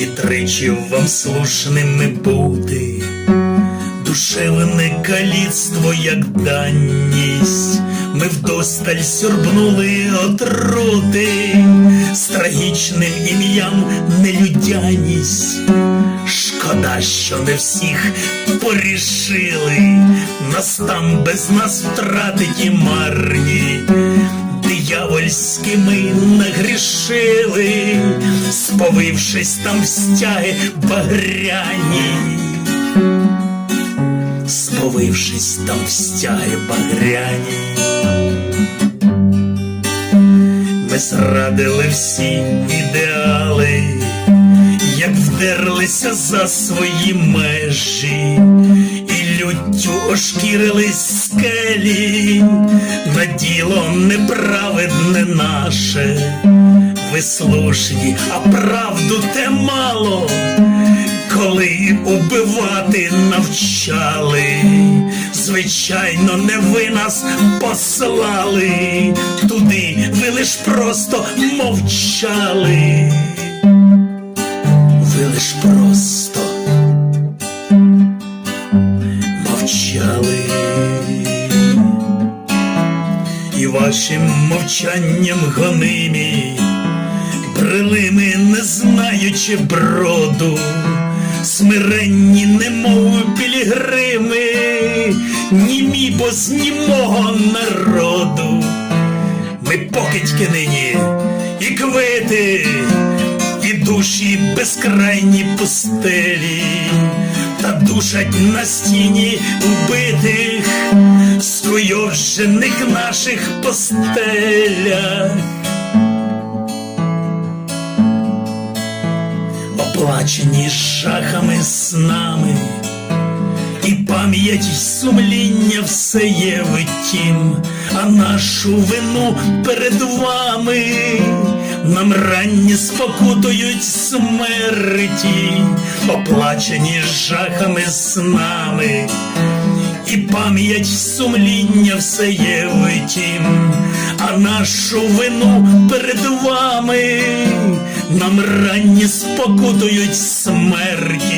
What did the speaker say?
і тричі вам слушними бути, душевне каліцтво, як даність, ми вдосталь сьорбнули отрути, з трагічним ім'ям нелюдяність. Шкода, що не всіх порішили, нас там без нас втратить і марні, диявольськими нагрішили, сповившись там стяги багряні, сповившись там стяги багряні. Ми зрадили всі ідеали, як вдерлися за свої межі, люттю ошкірились скелі, на діло неправедне наше. Ви слушні, а правду те мало, коли убивати навчали, звичайно, не ви нас послали туди, ви лиш просто мовчали. Ви лиш просто мовчали. І вашим мовчанням гонимі брели не знаючи броду, смиренні, немов пілігрими, німі, бо з німого народу. Ми покидьки нині і квити, і душі безкрайні пустелі, та душать на стіні вбитих, скуйовджених наших постелях. Оплачені жахами снами, і пам'ять сумління все є втім, а нашу вину перед вами. Нам ранні спокутують смерті, оплачені жахами снами, і пам'ять сумління все є втім, а нашу вину перед вами нам ранні спокутують смерті